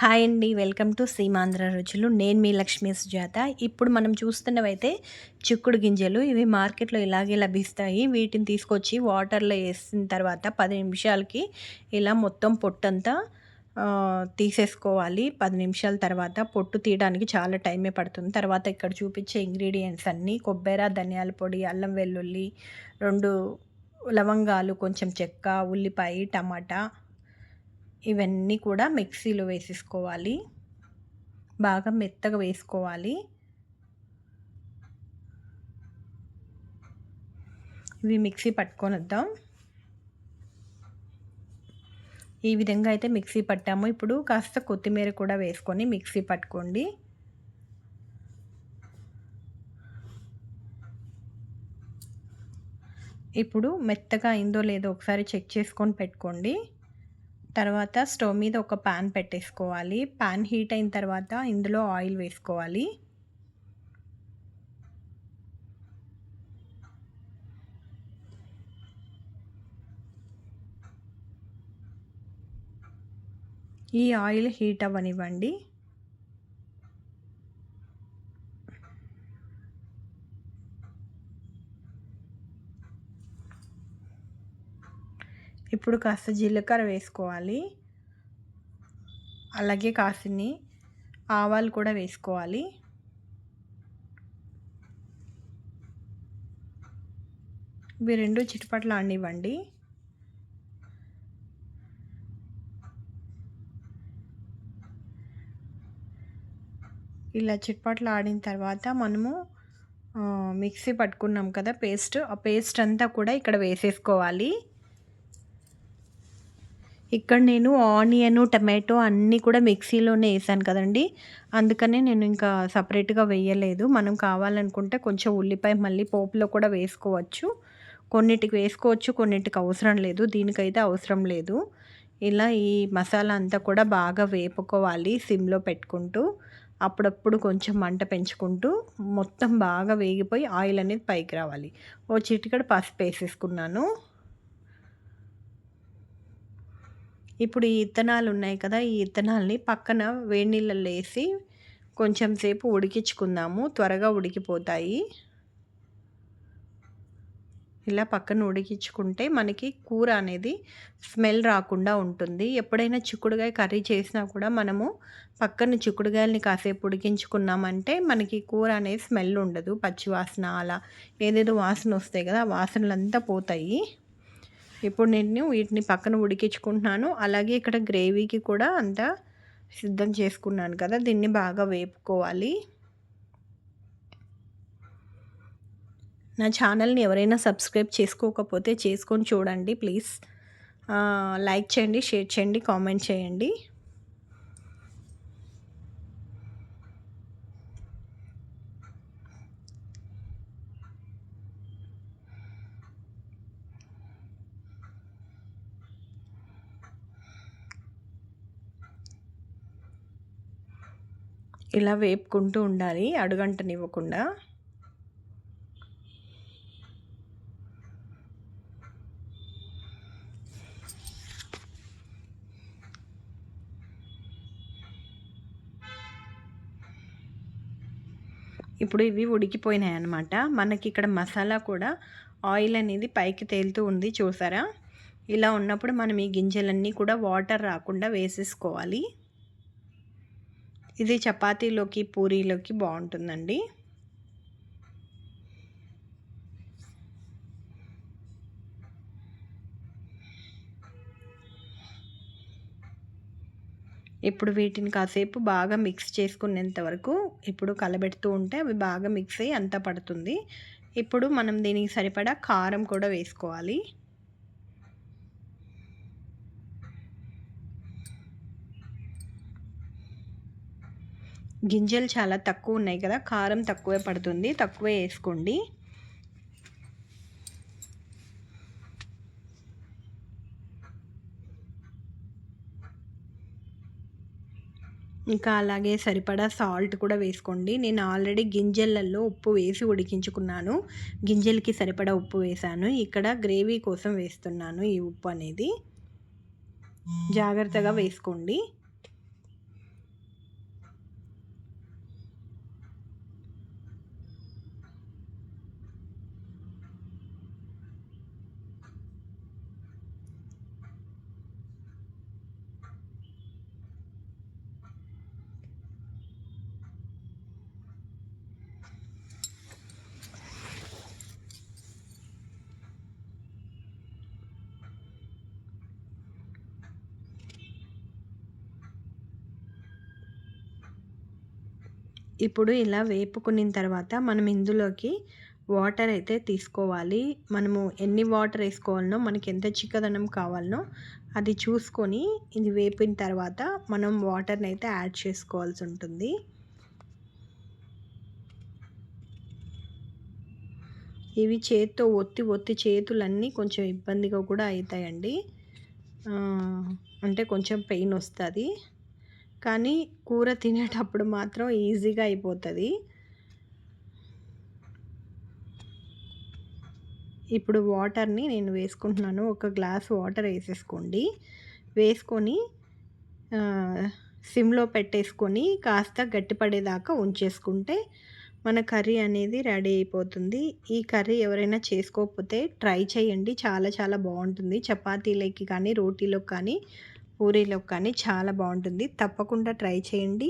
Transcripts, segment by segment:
Hi అండి. Welcome to Seemandhra రుచులు. నేను మీ లక్ష్మీ సుజాత. ఇప్పుడు మనం చూస్తున్నవైతే చిక్కుడు గింజలు. ఇవి మార్కెట్లో ఇలాగే లభిస్తాయి. వీటిని తీసుకొచ్చి వాటర్లో వేసిన తర్వాత పది నిమిషాలకి ఇలా మొత్తం పొట్టంతా తీసేసుకోవాలి. పది నిమిషాల తర్వాత పొట్టు తీయడానికి చాలా టైమే పడుతుంది. తర్వాత ఇక్కడ చూపించే ఇంగ్రీడియంట్స్ అన్నీ కొబ్బరి ధనియాల పొడి అల్లం వెల్లుల్లి రెండు లవంగాలు కొంచెం చెక్క ఉల్లిపాయ టమాటా ఇవన్నీ కూడా మిక్సీలో వేసేసుకోవాలి. బాగా మెత్తగా వేసుకోవాలి. ఇవి మిక్సీ పట్టుకొని వద్దాం ఈ విధంగా అయితే మిక్సీ పట్టాము. ఇప్పుడు కాస్త కొత్తిమీర కూడా వేసుకొని మిక్సీ పట్టుకోండి. ఇప్పుడు మెత్తగా అయిందో లేదో ఒకసారి చెక్ చేసుకొని పెట్టుకోండి. తర్వాత స్టవ్ మీద ఒక ప్యాన్ పెట్టేసుకోవాలి. ప్యాన్ హీట్ అయిన తర్వాత ఇందులో ఆయిల్ వేసుకోవాలి. ఈ ఆయిల్ హీట్ అవ్వనివ్వండి. ఇప్పుడు కాస్త జీలకర్ర వేసుకోవాలి. అలాగే కాసిని ఆవాలు కూడా వేసుకోవాలి. ఇవి రెండు చిటపట్లు ఆడివ్వండి ఇలా చిట్పట్లు ఆడిన తర్వాత మనము మిక్సీ పట్టుకున్నాం కదా పేస్ట్. ఆ పేస్ట్ అంతా కూడా ఇక్కడ వేసేసుకోవాలి. ఇక్కడ నేను ఆనియన్ టమాటో అన్నీ కూడా మిక్సీలోనే వేసాను కదండి. అందుకనే నేను ఇంకా సపరేట్గా వేయలేదు. మనం కావాలనుకుంటే కొంచెం ఉల్లిపాయ మళ్ళీ పోపులో కూడా వేసుకోవచ్చు. కొన్నిటికి వేసుకోవచ్చు కొన్నిటికి అవసరం లేదు. దీనికైతే అవసరం లేదు. ఇలా ఈ మసాలా అంతా కూడా బాగా వేపుకోవాలి సిమ్లో పెట్టుకుంటూ. అప్పుడప్పుడు కొంచెం మంట పెంచుకుంటూ మొత్తం బాగా వేగిపోయి ఆయిల్ అనేది పైకి రావాలి. ఓ చిటికడ పసుపు వేసేసుకున్నాను. ఇప్పుడు ఈ ఇత్తనాలు ఉన్నాయి కదా ఈ ఇత్తనాల్ని పక్కన వేడి నీళ్ళల్లో వేసి కొంచెం సేపు ఉడికించుకుందాము. త్వరగా ఉడికిపోతాయి. ఇలా పక్కన ఉడికించుకుంటే మనకి కూర అనేది స్మెల్ రాకుండా ఉంటుంది. ఎప్పుడైనా చిక్కుడుగాయ కర్రీ చేసినా కూడా మనము పక్కన చిక్కుడుగాయల్ని కాసేపు ఉడికించుకున్నామంటే మనకి కూర అనేది స్మెల్ ఉండదు. పచ్చి వాసన అలా ఏదేదో వాసన వస్తాయి కదా ఆ వాసనలంతా పోతాయి. ఇప్పుడు నేను వీటిని పక్కన ఉడికించుకుంటున్నాను. అలాగే ఇక్కడ గ్రేవీకి కూడా అంతా సిద్ధం చేసుకున్నాను కదా దీన్ని బాగా వేపుకోవాలి. నా ఛానల్ని ఎవరైనా సబ్స్క్రైబ్ చేసుకోకపోతే చేసుకొని చూడండి ప్లీజ్. లైక్ చేయండి షేర్ చేయండి కామెంట్ చేయండి. ఇలా వేపుకుంటూ ఉండాలి అడుగంటనివ్వకుండా. ఇప్పుడు ఇవి ఉడికిపోయినాయి అనమాట మనకి ఇక్కడ మసాలా కూడా ఆయిల్ అనేది పైకి తేలుతూ ఉంది చూసారా? ఇలా ఉన్నప్పుడు మనం ఈ గింజలన్నీ కూడా వాటర్ రాకుండా వేసేసుకోవాలి. ఇది చపాతీలోకి పూరీలోకి బాగుంటుందండి. ఇప్పుడు వీటిని కాసేపు బాగా మిక్స్ చేసుకునేంత వరకు ఇప్పుడు కలబెడుతూ ఉంటే అవి బాగా మిక్స్ అయ్యి అంతా పడుతుంది. ఇప్పుడు మనం దీనికి సరిపడా కారం కూడా వేసుకోవాలి. గింజలు చాలా తక్కువ ఉన్నాయి కదా కారం తక్కువే పడుతుంది తక్కువే వేసుకోండి. ఇంకా అలాగే సరిపడా సాల్ట్ కూడా వేసుకోండి. నేను ఆల్రెడీ గింజలలో ఉప్పు వేసి ఉడికించుకున్నాను. గింజలకి సరిపడా ఉప్పు వేసాను. ఇక్కడ గ్రేవీ కోసం వేస్తున్నాను ఈ ఉప్పు అనేది. జాగ్రత్తగా వేసుకోండి. ఇప్పుడు ఇలా వేపుకున్న తర్వాత మనం ఇందులోకి వాటర్ అయితే తీసుకోవాలి. మనము ఎన్ని వాటర్ వేసుకోవాలనో మనకి ఎంత చిక్కదనం కావాలనో అది చూసుకొని ఇది వేపిన తర్వాత మనం వాటర్ని అయితే యాడ్ చేసుకోవాల్సి ఉంటుంది. ఇవి చేత్తో ఒత్తి ఒత్తి చేతులన్నీ కొంచెం ఇబ్బందిగా కూడా అవుతాయండి అంటే కొంచెం పెయిన్ వస్తుంది. కానీ కూర తినేటప్పుడు మాత్రం ఈజీగా అయిపోతుంది. ఇప్పుడు వాటర్ని నేను వేసుకుంటున్నాను. ఒక గ్లాస్ వాటర్ వేసేసుకోండి. వేసుకొని సిమ్లో పెట్టేసుకొని కాస్త గట్టిపడేదాకా ఉంచేసుకుంటే మన కర్రీ అనేది రెడీ అయిపోతుంది. ఈ కర్రీ ఎవరైనా చేసుకోకపోతే ట్రై చేయండి. చాలా చాలా బాగుంటుంది. చపాతీలకి కానీ రోటీలోకి కానీ పూరీలో కానీ చాలా బాగుంటుంది. తప్పకుండా ట్రై చేయండి.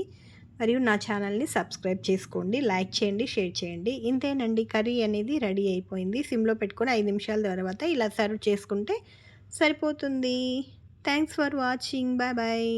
మరియు నా ఛానల్ని సబ్స్క్రైబ్ చేసుకోండి. లైక్ చేయండి షేర్ చేయండి. ఇంతేనండి. కర్రీ అనేది రెడీ అయిపోయింది. సిమ్లో పెట్టుకొని ఐదు నిమిషాల తర్వాత ఇలా సర్వ్ చేసుకుంటే సరిపోతుంది. Thanks for watching. Bye bye.